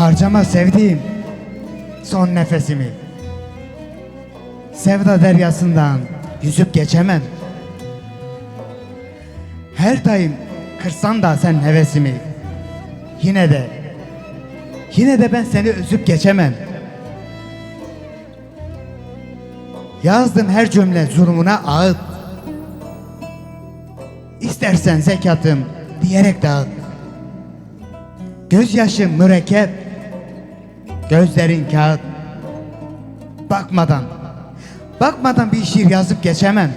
Harcama sevdiğim son nefesimi. Sevda deryasından yüzüp geçemem. Her daim kırsan da sen hevesimi. Yine de, yine de ben seni üzüp geçemem. Yazdım her cümle zulmuna ağıt. İstersen zekatım diyerek dağıt. Gözyaşım mürekkep, gözlerin kağıt. Bakmadan, bakmadan bir şiir yazıp geçemem.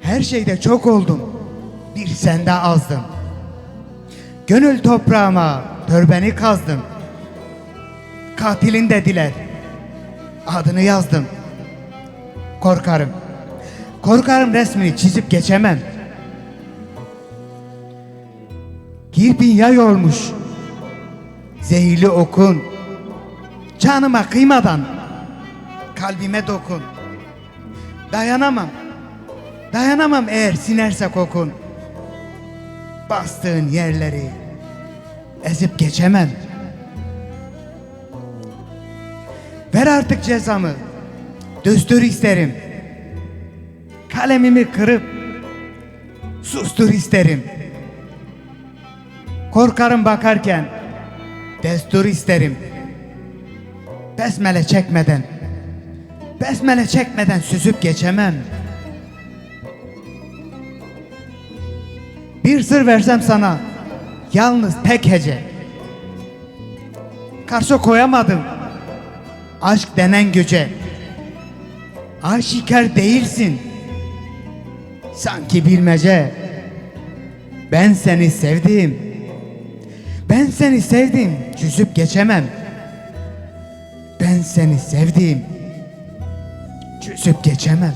Her şeyde çok oldum, bir sende azdım. Gönül toprağıma törbeni kazdım. Katilin dediler, adını yazdım. Korkarım, korkarım resmini çizip geçemem. Kirpin yay olmuş. Zehirli okun. Canıma kıymadan kalbime dokun. Dayanamam. Dayanamam eğer sinerse kokun. Bastığın yerleri ezip geçemem. Ver artık cezamı. Düstur isterim. Kalemimi kırıp sustur isterim. Korkarım bakarken destur isterim. Besmele çekmeden, besmele çekmeden süzüp geçemem. Bir sır versem sana, yalnız tek hece. Karşı koyamadım aşk denen güce. Aşikar değilsin, sanki bilmece. Ben seni sevdim. Ben seni sevdim, çözüp geçemem. Ben seni sevdim, çözüp geçemem.